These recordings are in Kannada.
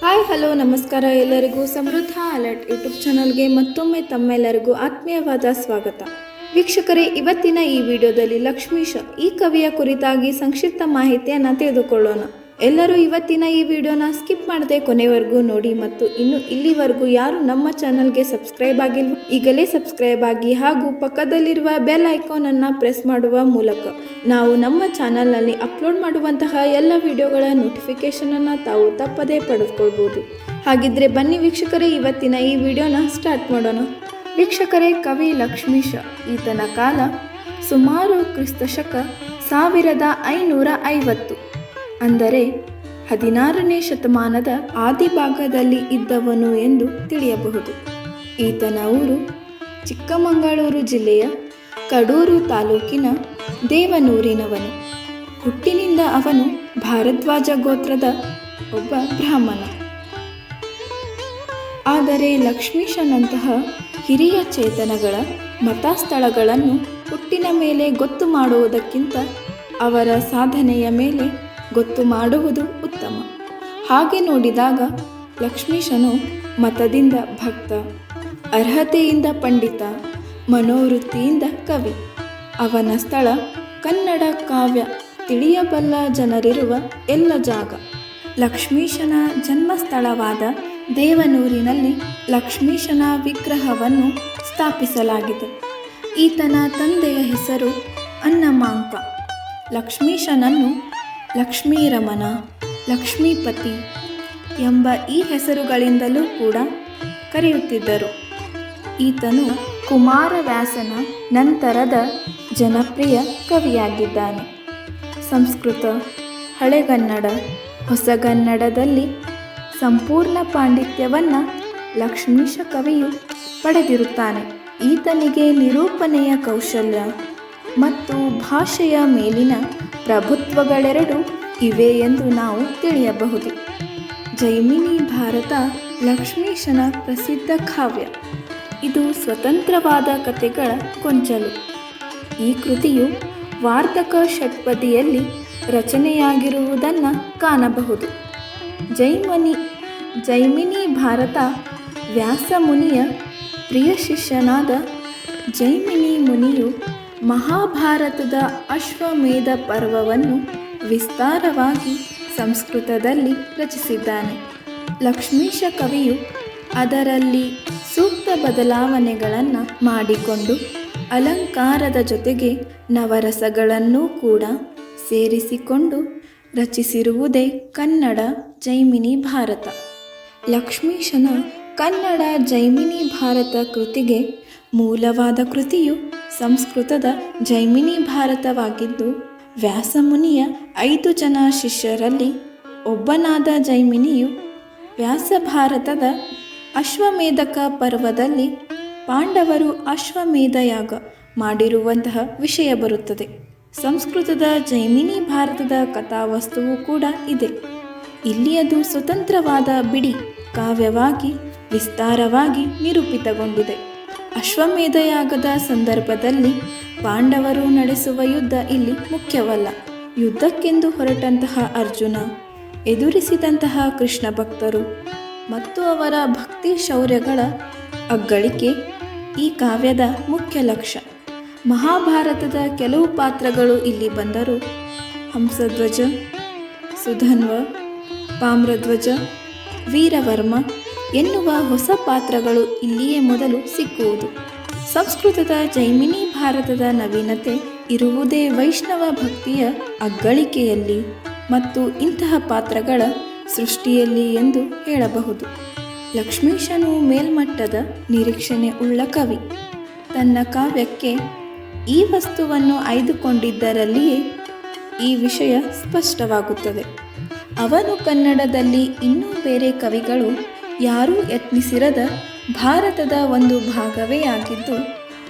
ಹಾಯ್, ಹಲೋ, ನಮಸ್ಕಾರ ಎಲ್ಲರಿಗೂ. ಸಮೃದ್ಧ ಅಲರ್ಟ್ ಯೂಟ್ಯೂಬ್ ಚಾನಲ್ಗೆ ಮತ್ತೊಮ್ಮೆ ತಮ್ಮೆಲ್ಲರಿಗೂ ಆತ್ಮೀಯವಾದ ಸ್ವಾಗತ. ವೀಕ್ಷಕರೇ, ಇವತ್ತಿನ ಈ ವಿಡಿಯೋದಲ್ಲಿ ಲಕ್ಷ್ಮೀಶ ಈ ಕವಿಯ ಕುರಿತಾಗಿ ಸಂಕ್ಷಿಪ್ತ ಮಾಹಿತಿಯನ್ನು ತಿಳಿದುಕೊಳ್ಳೋಣ. ಎಲ್ಲರೂ ಇವತ್ತಿನ ಈ ವಿಡಿಯೋನ ಸ್ಕಿಪ್ ಮಾಡದೆ ಕೊನೆವರೆಗೂ ನೋಡಿ ಮತ್ತು ಇನ್ನು ಇಲ್ಲಿವರೆಗೂ ಯಾರು ನಮ್ಮ ಚಾನಲ್ಗೆ ಸಬ್ಸ್ಕ್ರೈಬ್ ಆಗಿಲ್ಲ, ಈಗಲೇ ಸಬ್ಸ್ಕ್ರೈಬ್ ಆಗಿ ಹಾಗೂ ಪಕ್ಕದಲ್ಲಿರುವ ಬೆಲ್ ಐಕಾನ್ ಅನ್ನ ಪ್ರೆಸ್ ಮಾಡುವ ಮೂಲಕ ನಾವು ನಮ್ಮ ಚಾನಲ್ನಲ್ಲಿ ಅಪ್ಲೋಡ್ ಮಾಡುವಂತಹ ಎಲ್ಲ ವಿಡಿಯೋಗಳ ನೋಟಿಫಿಕೇಶನ್ ಅನ್ನ ತಾವು ತಪ್ಪದೇ ಪಡೆದುಕೊಳ್ಬೋದು. ಹಾಗಿದ್ರೆ ಬನ್ನಿ ವೀಕ್ಷಕರೇ, ಇವತ್ತಿನ ಈ ವಿಡಿಯೋನ ಸ್ಟಾರ್ಟ್ ಮಾಡೋಣ. ವೀಕ್ಷಕರೇ, ಕವಿ ಲಕ್ಷ್ಮೀಶ ಈತನ ಕಾಲ ಸುಮಾರು ಕ್ರಿಸ್ತಶಕ ಸಾವಿರದ ಐನೂರ ಐವತ್ತು. ಅಂದರೆ ಹದಿನಾರನೇ ಶತಮಾನದ ಆದಿಭಾಗದಲ್ಲಿ ಇದ್ದವನು ಎಂದು ತಿಳಿಯಬಹುದು. ಈತನ ಊರು ಚಿಕ್ಕಮಗಳೂರು ಜಿಲ್ಲೆಯ ಕಡೂರು ತಾಲೂಕಿನ ದೇವನೂರಿನವನು. ಹುಟ್ಟಿನಿಂದ ಅವನು ಭಾರದ್ವಾಜ ಗೋತ್ರದ ಒಬ್ಬ ಬ್ರಾಹ್ಮಣ. ಆದರೆ ಲಕ್ಷ್ಮೀಶನಂತಹ ಹಿರಿಯ ಚೇತನಗಳ ಮತಸ್ಥಳಗಳನ್ನು ಹುಟ್ಟಿನ ಮೇಲೆ ಗೊತ್ತು ಮಾಡುವುದಕ್ಕಿಂತ ಅವರ ಸಾಧನೆಯ ಮೇಲೆ ಗೊತ್ತು ಮಾಡುವುದು ಉತ್ತಮ. ಹಾಗೆ ನೋಡಿದಾಗ ಲಕ್ಷ್ಮೀಶನು ಮತದಿಂದ ಭಕ್ತ, ಅರ್ಹತೆಯಿಂದ ಪಂಡಿತ, ಮನೋವೃತ್ತಿಯಿಂದ ಕವಿ. ಅವನ ಸ್ಥಳ ಕನ್ನಡ ಕಾವ್ಯ, ತಿಳಿಯಬಲ್ಲ ಜನರಿರುವ ಎಲ್ಲ ಜಾಗ. ಲಕ್ಷ್ಮೀಶನ ಜನ್ಮಸ್ಥಳವಾದ ದೇವನೂರಿನಲ್ಲಿ ಲಕ್ಷ್ಮೀಶನ ವಿಗ್ರಹವನ್ನು ಸ್ಥಾಪಿಸಲಾಗಿದೆ. ಈತನ ತಂದೆಯ ಹೆಸರು ಅನ್ನಮಾಂಕ ಲಕ್ಷ್ಮೀಶನನ್ನು ಲಕ್ಷ್ಮೀರಮಣ, ಲಕ್ಷ್ಮೀಪತಿ ಎಂಬ ಈ ಹೆಸರುಗಳಿಂದಲೂ ಕೂಡ ಕರೆಯುತ್ತಿದ್ದರು. ಈತನು ಕುಮಾರವ್ಯಾಸನ ನಂತರದ ಜನಪ್ರಿಯ ಕವಿಯಾಗಿದ್ದಾನೆ. ಸಂಸ್ಕೃತ, ಹಳೆಗನ್ನಡ, ಹೊಸಗನ್ನಡದಲ್ಲಿ ಸಂಪೂರ್ಣ ಪಾಂಡಿತ್ಯವನ್ನು ಲಕ್ಷ್ಮೀಶ ಕವಿಯು ಪಡೆದಿರುತ್ತಾನೆ. ಈತನಿಗೆ ನಿರೂಪಣೆಯ ಕೌಶಲ್ಯ ಮತ್ತು ಭಾಷೆಯ ಮೇಲಿನ ಪ್ರಭುತ್ವಗಳೆರಡೂ ಇವೆ ಎಂದು ನಾವು ತಿಳಿಯಬಹುದು. ಜೈಮಿನಿ ಭಾರತ ಲಕ್ಷ್ಮೀಶನ ಪ್ರಸಿದ್ಧ ಕಾವ್ಯ. ಇದು ಸ್ವತಂತ್ರವಾದ ಕಥೆಗಳ ಕೊಂಚಲು ಈ ಕೃತಿಯು ವಾರ್ತಕ ಷಟ್ಪದಿಯಲ್ಲಿ ರಚನೆಯಾಗಿರುವುದನ್ನು ಕಾಣಬಹುದು. ಜೈಮನಿ, ಜೈಮಿನಿ ಭಾರತ ವ್ಯಾಸ ಮುನಿಯ ಪ್ರಿಯ ಶಿಷ್ಯನಾದ ಜೈಮಿನಿ ಮುನಿಯು ಮಹಾಭಾರತದ ಅಶ್ವಮೇಧ ಪರ್ವವನ್ನು ವಿಸ್ತಾರವಾಗಿ ಸಂಸ್ಕೃತದಲ್ಲಿ ರಚಿಸಿದ್ದಾನೆ. ಲಕ್ಷ್ಮೀಶ ಕವಿಯು ಅದರಲ್ಲಿ ಸೂಕ್ತ ಬದಲಾವಣೆಗಳನ್ನು ಮಾಡಿಕೊಂಡು ಅಲಂಕಾರದ ಜೊತೆಗೆ ನವರಸಗಳನ್ನೂ ಕೂಡ ಸೇರಿಸಿಕೊಂಡು ರಚಿಸಿರುವುದೇ ಕನ್ನಡ ಜೈಮಿನಿ ಭಾರತ. ಲಕ್ಷ್ಮೀಶನ ಕನ್ನಡ ಜೈಮಿನಿ ಭಾರತ ಕೃತಿಗೆ ಮೂಲವಾದ ಕೃತಿಯು ಸಂಸ್ಕೃತದ ಜೈಮಿನಿ ಭಾರತವಾಗಿದ್ದು, ವ್ಯಾಸಮುನಿಯ ಐದು ಜನ ಶಿಷ್ಯರಲ್ಲಿ ಒಬ್ಬನಾದ ಜೈಮಿನಿಯು ವ್ಯಾಸ ಭಾರತದ ಅಶ್ವಮೇಧಕ ಪರ್ವದಲ್ಲಿ ಪಾಂಡವರು ಅಶ್ವಮೇಧ ಯಾಗ ಮಾಡಿರುವಂತಹ ವಿಷಯ ಬರುತ್ತದೆ. ಸಂಸ್ಕೃತದ ಜೈಮಿನಿ ಭಾರತದ ಕಥಾವಸ್ತುವು ಕೂಡ ಇದೆ. ಇಲ್ಲಿ ಅದು ಸ್ವತಂತ್ರವಾದ ಬಿಡಿ ಕಾವ್ಯವಾಗಿ, ವಿಸ್ತಾರವಾಗಿ ನಿರೂಪಿತಗೊಂಡಿದೆ. ಅಶ್ವಮೇಧಯಾಗದ ಸಂದರ್ಭದಲ್ಲಿ ಪಾಂಡವರು ನಡೆಸುವ ಯುದ್ಧ ಇಲ್ಲಿ ಮುಖ್ಯವಲ್ಲ. ಯುದ್ಧಕ್ಕೆಂದು ಹೊರಟಂತಹ ಅರ್ಜುನ, ಎದುರಿಸಿದಂತಹ ಕೃಷ್ಣ ಭಕ್ತರು ಮತ್ತು ಅವರ ಭಕ್ತಿ ಶೌರ್ಯಗಳ ಅಗ್ಗಳಿಕೆ ಈ ಕಾವ್ಯದ ಮುಖ್ಯ ಲಕ್ಷ್ಯ ಮಹಾಭಾರತದ ಕೆಲವು ಪಾತ್ರಗಳು ಇಲ್ಲಿ ಬಂದರು ಹಂಸಧ್ವಜ, ಸುಧನ್ವ, ಪಾಮ್ರಧ್ವಜ, ವೀರವರ್ಮ ಎನ್ನುವ ಹೊಸ ಪಾತ್ರಗಳು ಇಲ್ಲಿಯೇ ಮೊದಲು ಸಿಕ್ಕುವುದು. ಸಂಸ್ಕೃತದ ಜೈಮಿನಿ ಭಾರತದ ನವೀನತೆ ಇರುವುದೇ ವೈಷ್ಣವ ಭಕ್ತಿಯ ಅಗ್ಗಳಿಕೆಯಲ್ಲಿ ಮತ್ತು ಇಂತಹ ಪಾತ್ರಗಳ ಸೃಷ್ಟಿಯಲ್ಲಿ ಎಂದು ಹೇಳಬಹುದು. ಲಕ್ಷ್ಮೀಶನು ಮೇಲ್ಮಟ್ಟದ ನಿರೀಕ್ಷಣೆ ಉಳ್ಳ ಕವಿ. ತನ್ನ ಕಾವ್ಯಕ್ಕೆ ಈ ವಸ್ತುವನ್ನು ಆಯ್ದುಕೊಂಡಿದ್ದರಲ್ಲಿಯೇ ಈ ವಿಷಯ ಸ್ಪಷ್ಟವಾಗುತ್ತದೆ. ಅವನು ಕನ್ನಡದಲ್ಲಿ ಇನ್ನೂ ಬೇರೆ ಕವಿಗಳು ಯಾರೂ ಯತ್ನಿಸಿರದ ಭಾರತದ ಒಂದು ಭಾಗವೇ ಆಗಿದ್ದು,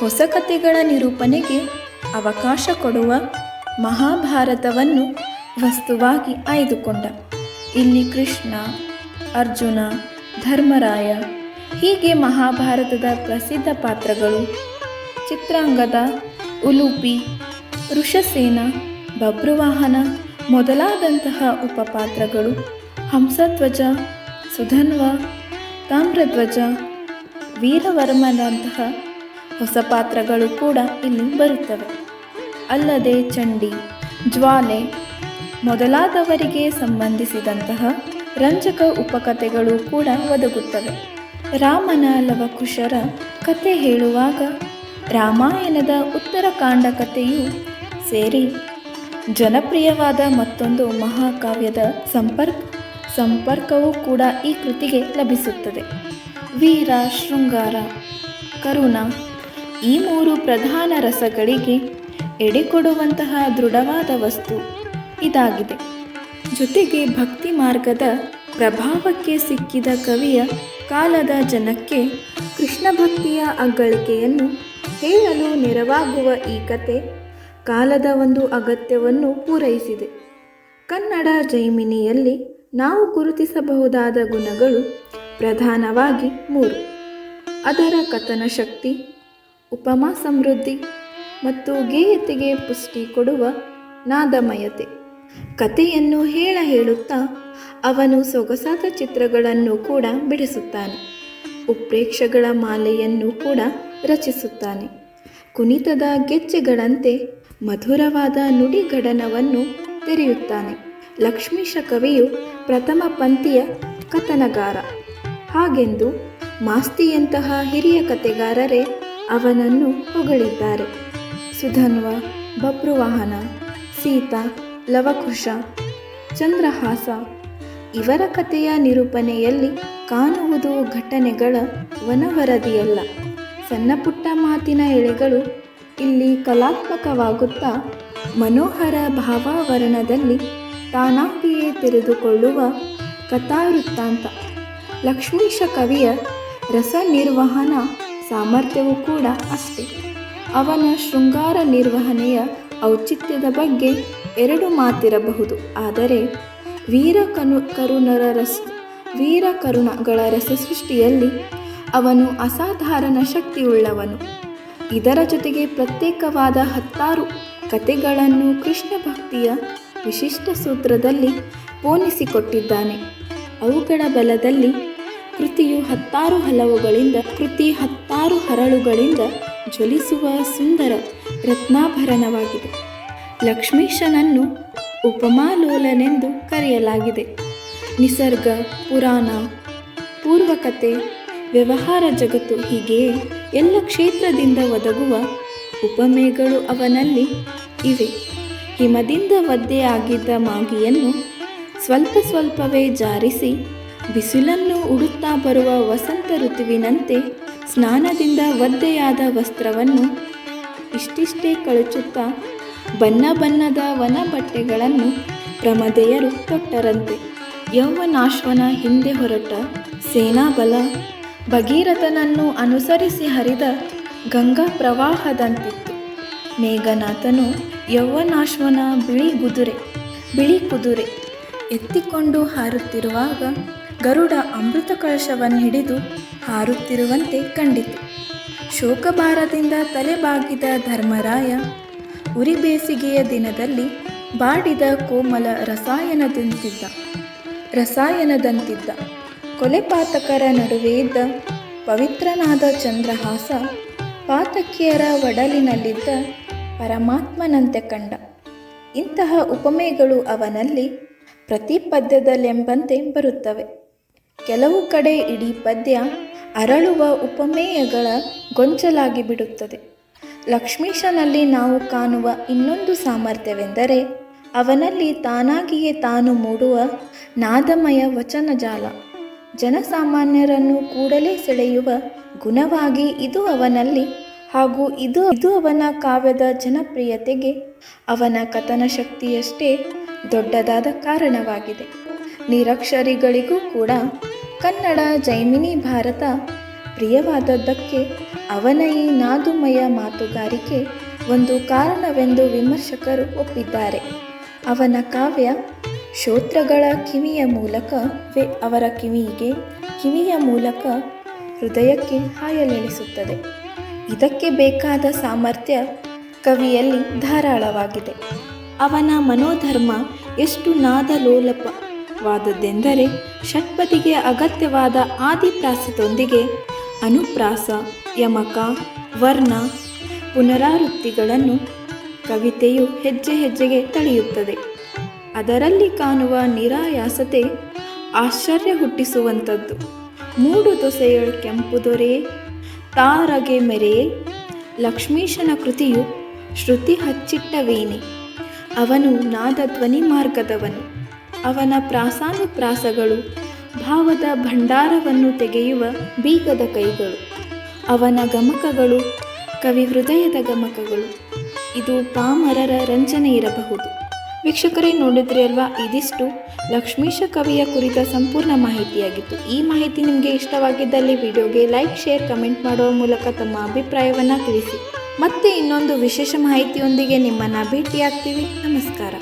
ಹೊಸ ಕಥೆಗಳ ನಿರೂಪಣೆಗೆ ಅವಕಾಶ ಕೊಡುವ ಮಹಾಭಾರತವನ್ನು ವಸ್ತುವಾಗಿ ಆಯ್ದುಕೊಂಡ. ಇಲ್ಲಿ ಕೃಷ್ಣ, ಅರ್ಜುನ, ಧರ್ಮರಾಯ, ಹೀಗೆ ಮಹಾಭಾರತದ ಪ್ರಸಿದ್ಧ ಪಾತ್ರಗಳು ಚಿತ್ರಾಂಗದ ಉಲೂಪಿ, ಋಷಸೇನ, ಬಬ್ರುವಾಹನ ಮೊದಲಾದಂತಹ ಉಪಪಾತ್ರಗಳು, ಹಂಸಧ್ವಜ ಸುಧನ್ವ, ತಾಮ್ರಧ್ವಜ, ವೀರವರ್ಮನಂತಹ ಹೊಸ ಪಾತ್ರಗಳು ಕೂಡ ಇಲ್ಲಿ ಬರುತ್ತವೆ. ಅಲ್ಲದೆ ಚಂಡಿ, ಜ್ವಾಲೆ ಮೊದಲಾದವರಿಗೆ ಸಂಬಂಧಿಸಿದಂತಹ ರಂಜಕ ಉಪಕಥೆಗಳು ಕೂಡ ಒದಗುತ್ತವೆ. ರಾಮನ ಲವಕುಶರ ಕತೆ ಹೇಳುವಾಗ ರಾಮಾಯಣದ ಉತ್ತರಕಾಂಡ ಕಥೆಯು ಸೇರಿ ಜನಪ್ರಿಯವಾದ ಮತ್ತೊಂದು ಮಹಾಕಾವ್ಯದ ಸಂಪರ್ಕ ಸಂಪರ್ಕವೂ ಕೂಡ ಈ ಕೃತಿಗೆ ಲಭಿಸುತ್ತದೆ. ವೀರ, ಶೃಂಗಾರ, ಕರುಣ ಈ ಮೂರು ಪ್ರಧಾನ ರಸಗಳಿಗೆ ಎಡೆಕೊಡುವಂತಹ ದೃಢವಾದ ವಸ್ತು ಇದಾಗಿದೆ. ಜೊತೆಗೆ ಭಕ್ತಿ ಮಾರ್ಗದ ಪ್ರಭಾವಕ್ಕೆ ಸಿಕ್ಕಿದ ಕವಿಯ ಕಾಲದ ಜನಕ್ಕೆ ಕೃಷ್ಣ ಭಕ್ತಿಯ ಅಗ್ಗಳಿಕೆಯನ್ನು ಹೇಳಲು ನೆರವಾಗುವ ಈ ಕತೆ ಕಾಲದ ಒಂದು ಅಗತ್ಯವನ್ನು ಪೂರೈಸಿದೆ. ಕನ್ನಡ ಜೈಮಿನಿಯಲ್ಲಿ ನಾವು ಗುರುತಿಸಬಹುದಾದ ಗುಣಗಳು ಪ್ರಧಾನವಾಗಿ ಮೂರು. ಅದರ ಕಥನ ಶಕ್ತಿ, ಉಪಮಾ ಸಮೃದ್ಧಿ ಮತ್ತು ಗೇಯತೆಗೆ ಪುಷ್ಟಿ ಕೊಡುವ ನಾದಮಯತೆ. ಕಥೆಯನ್ನು ಹೇಳ ಹೇಳುತ್ತಾ ಅವನು ಸೊಗಸಾದ ಚಿತ್ರಗಳನ್ನು ಕೂಡ ಬಿಡಿಸುತ್ತಾನೆ. ಉಪ್ರೇಕ್ಷಗಳ ಮಾಲೆಯನ್ನು ಕೂಡ ರಚಿಸುತ್ತಾನೆ. ಕುಣಿತದ ಗೆಜ್ಜೆಗಳಂತೆ ಮಧುರವಾದ ನುಡಿಗಡನವನ್ನು ತೆರೆಯುತ್ತಾನೆ. ಲಕ್ಷ್ಮೀಶ ಕವಿಯು ಪ್ರಥಮ ಪಂಕ್ತಿಯ ಕಥನಗಾರ. ಹಾಗೆಂದು ಮಾಸ್ತಿಯಂತಹ ಹಿರಿಯ ಕತೆಗಾರರೇ ಅವನನ್ನು ಹೊಗಳಿದ್ದಾರೆ. ಸುಧನ್ವ ಬಬ್ರುವಾಹನ ಸೀತಾ ಲವಕುಶ ಚಂದ್ರಹಾಸ ಇವರ ಕಥೆಯ ನಿರೂಪಣೆಯಲ್ಲಿ ಕಾಣುವುದು ಘಟನೆಗಳ ವನವರದಿಯಲ್ಲ. ಸಣ್ಣ ಪುಟ್ಟ ಮಾತಿನ ಎಳೆಗಳು ಇಲ್ಲಿ ಕಲಾತ್ಮಕವಾಗುತ್ತಾ ಮನೋಹರ ಭಾವಾವರಣದಲ್ಲಿ ತಾನಾಗಿಯೇ ತೆರೆದುಕೊಳ್ಳುವ ಕಥಾವೃತ್ತಾಂತ. ಲಕ್ಷ್ಮೀಶ ಕವಿಯ ರಸ ನಿರ್ವಹಣಾ ಸಾಮರ್ಥ್ಯವೂ ಕೂಡ ಅಷ್ಟೇ. ಅವನ ಶೃಂಗಾರ ನಿರ್ವಹಣೆಯ ಔಚಿತ್ಯದ ಬಗ್ಗೆ ಎರಡು ಮಾತಿರಬಹುದು. ಆದರೆ, ವೀರ ಕನು, ಕರುಣರ ರಸ, ವೀರ ಕರುಣಗಳ ರಸಸೃಷ್ಟಿಯಲ್ಲಿ ಅವನು ಅಸಾಧಾರಣ ಶಕ್ತಿಯುಳ್ಳವನು. ಇದರ ಜೊತೆಗೆ ಪ್ರತ್ಯೇಕವಾದ ಹತ್ತಾರು ಕತೆಗಳನ್ನು ಕೃಷ್ಣ ಭಕ್ತಿಯ ವಿಶಿಷ್ಟ ಸೂತ್ರದಲ್ಲಿ ಪೋಣಿಸಿಕೊಟ್ಟಿದ್ದಾನೆ ಅವುಗಳ ಬಲದಲ್ಲಿ ಕೃತಿಯು ಹತ್ತಾರು ಹಲವುಗಳಿಂದ ಕೃತಿ ಹತ್ತಾರು ಹರಳುಗಳಿಂದ ಜ್ವಲಿಸುವ ಸುಂದರ ರತ್ನಾಭರಣವಾಗಿದೆ. ಲಕ್ಷ್ಮೀಶನನ್ನು ಉಪಮಾಲೋಲನೆಂದು ಕರೆಯಲಾಗಿದೆ. ನಿಸರ್ಗ, ಪುರಾಣ, ಪೂರ್ವಕತೆ, ವ್ಯವಹಾರ ಜಗತ್ತು ಹೀಗೆಯೇ ಎಲ್ಲ ಕ್ಷೇತ್ರದಿಂದ ಒದಗುವ ಉಪಮೆಗಳು ಅವನಲ್ಲಿ ಇವೆ. ಹಿಮದಿಂದ ಒದ್ದೆಯಾಗಿದ್ದ ಮಾಗಿಯನ್ನು ಸ್ವಲ್ಪ ಸ್ವಲ್ಪವೇ ಜಾರಿಸಿ ಬಿಸಿಲನ್ನು ಉಡುತ್ತಾ ಬರುವ ವಸಂತ ಋತುವಿನಂತೆ ಸ್ನಾನದಿಂದ ಒದ್ದೆಯಾದ ವಸ್ತ್ರವನ್ನು ಇಷ್ಟಿಷ್ಟೇ ಕಳಚುತ್ತಾ ಬಣ್ಣ ಬಣ್ಣದ ವನ ಬಟ್ಟೆಗಳನ್ನು ಪ್ರಮದೆಯರು ತೊಟ್ಟರಂತೆ ಯೌವನಾಶ್ವನ ಹಿಂದೆ ಹೊರಟ ಸೇನಾಬಲ ಭಗೀರಥನನ್ನು ಅನುಸರಿಸಿ ಹರಿದ ಗಂಗಾ ಪ್ರವಾಹದಂತಿತ್ತು. ಮೇಘನಾಥನು ಯೌವನಾಶ್ವನ ಬಿಳಿ ಗುದುರೆ, ಬಿಳಿ ಕುದುರೆ ಎತ್ತಿಕೊಂಡು ಹಾರುತ್ತಿರುವಾಗ ಗರುಡ ಅಮೃತ ಕಳಶವನ್ನು ಹಿಡಿದು ಹಾರುತ್ತಿರುವಂತೆ ಕಂಡಿತು. ಶೋಕಭಾರದಿಂದ ತಲೆಬಾಗಿದ ಧರ್ಮರಾಯ ಉರಿ ಬೇಸಿಗೆಯ ದಿನದಲ್ಲಿ ಬಾಡಿದ ಕೋಮಲ ರಸಾಯನದಂತಿದ್ದ ರಸಾಯನದಂತಿದ್ದ. ಕೊಲೆಪಾತಕರ ನಡುವೆ ಇದ್ದ ಪವಿತ್ರನಾದ ಚಂದ್ರಹಾಸ ಪಾತಕಿಯರ ಒಡಲಿನಲ್ಲಿದ್ದ ಪರಮಾತ್ಮನಂತೆ ಕಂಡ. ಇಂತಹ ಉಪಮೆಗಳು ಅವನಲ್ಲಿ ಪ್ರತಿ ಪದ್ಯದಲ್ಲೆಂಬಂತೆ ಬರುತ್ತವೆ. ಕೆಲವು ಕಡೆ ಇಡೀ ಪದ್ಯ ಅರಳುವ ಉಪಮೇಯಗಳ ಗೊಂಚಲಾಗಿ ಬಿಡುತ್ತದೆ. ಲಕ್ಷ್ಮೀಶನಲ್ಲಿ ನಾವು ಕಾಣುವ ಇನ್ನೊಂದು ಸಾಮರ್ಥ್ಯವೆಂದರೆ, ಅವನಲ್ಲಿ ತಾನಾಗಿಯೇ ತಾನು ಮೂಡುವ ನಾದಮಯ ವಚನಜಾಲ. ಜನಸಾಮಾನ್ಯರನ್ನು ಕೂಡಲೇ ಸೆಳೆಯುವ ಗುಣವಾಗಿ ಇದು ಅವನಲ್ಲಿ ಹಾಗೂ ಇದು ಇದು ಅವನ ಕಾವ್ಯದ ಜನಪ್ರಿಯತೆಗೆ, ಅವನ ಕಥನ ಶಕ್ತಿಯಷ್ಟೇ ದೊಡ್ಡದಾದ ಕಾರಣವಾಗಿದೆ. ನಿರಕ್ಷರಿಗಳಿಗೂ ಕೂಡ ಕನ್ನಡ ಜೈಮಿನಿ ಭಾರತ ಪ್ರಿಯವಾದದ್ದಕ್ಕೆ ಅವನ ಈ ನಾದುಮಯ ಮಾತುಗಾರಿಕೆ ಒಂದು ಕಾರಣವೆಂದು ವಿಮರ್ಶಕರು ಒಪ್ಪಿದ್ದಾರೆ. ಅವನ ಕಾವ್ಯ ಶ್ರೋತ್ರಗಳ ಕಿವಿಯ ಮೂಲಕ ಅವರ ಕಿವಿಗೆ, ಕಿವಿಯ ಮೂಲಕ ಹೃದಯಕ್ಕೆ ಹಾಯಲೆಳಿಸುತ್ತದೆ. ಇದಕ್ಕೆ ಬೇಕಾದ ಸಾಮರ್ಥ್ಯ ಕವಿಯಲ್ಲಿ ಧಾರಾಳವಾಗಿದೆ. ಅವನ ಮನೋಧರ್ಮ ಎಷ್ಟು ನಾದಲೋಲಪವಾದದ್ದೆಂದರೆ ಷಟ್ಪದಿಗೆ ಅಗತ್ಯವಾದ ಆದಿಪ್ರಾಸದೊಂದಿಗೆ ಅನುಪ್ರಾಸ, ಯಮಕ, ವರ್ಣ, ಪುನರಾವೃತ್ತಿಗಳನ್ನು ಕವಿತೆಯು ಹೆಜ್ಜೆ ಹೆಜ್ಜೆಗೆ ತಳೆಯುತ್ತದೆ. ಅದರಲ್ಲಿ ಕಾಣುವ ನಿರಾಯಾಸತೆ ಆಶ್ಚರ್ಯ ಹುಟ್ಟಿಸುವಂಥದ್ದು. ಮೂಡು ದೊಸೆಯಳು ಕೆಂಪು ದೊರೆ ತಾರಗೆ ಮೆರೆಯೇ ಲಕ್ಷ್ಮೀಶನ ಕೃತಿಯು ಶ್ರುತಿ ಹಚ್ಚಿಟ್ಟವೇನೆ. ಅವನು ನಾದ ಧ್ವನಿ ಮಾರ್ಗದವನು. ಅವನ ಪ್ರಾಸಾನುಪ್ರಾಸಗಳು ಭಾವದ ಭಂಡಾರವನ್ನು ತೆಗೆಯುವ ಬೀಗದ ಕೈಗಳು. ಅವನ ಗಮಕಗಳು ಕವಿ ಹೃದಯದ ಗಮಕಗಳು. ಇದು ಪಾಮರರ ರಂಜನೆ ಇರಬಹುದು. ವೀಕ್ಷಕರೇ ನೋಡಿದ್ರಿ ಅಲ್ವಾ? ಇದಿಷ್ಟು ಲಕ್ಷ್ಮೀಶ ಕವಿಯ ಕುರಿತ ಸಂಪೂರ್ಣ ಮಾಹಿತಿಯಾಗಿತ್ತು. ಈ ಮಾಹಿತಿ ನಿಮಗೆ ಇಷ್ಟವಾಗಿದ್ದಲ್ಲಿ ವಿಡಿಯೋಗೆ ಲೈಕ್, ಶೇರ್, ಕಮೆಂಟ್ ಮಾಡುವ ಮೂಲಕ ತಮ್ಮ ಅಭಿಪ್ರಾಯವನ್ನು ತಿಳಿಸಿ. ಮತ್ತೆ ಇನ್ನೊಂದು ವಿಶೇಷ ಮಾಹಿತಿಯೊಂದಿಗೆ ನಿಮ್ಮನ್ನು ಭೇಟಿಯಾಗ್ತೀವಿ. ನಮಸ್ಕಾರ.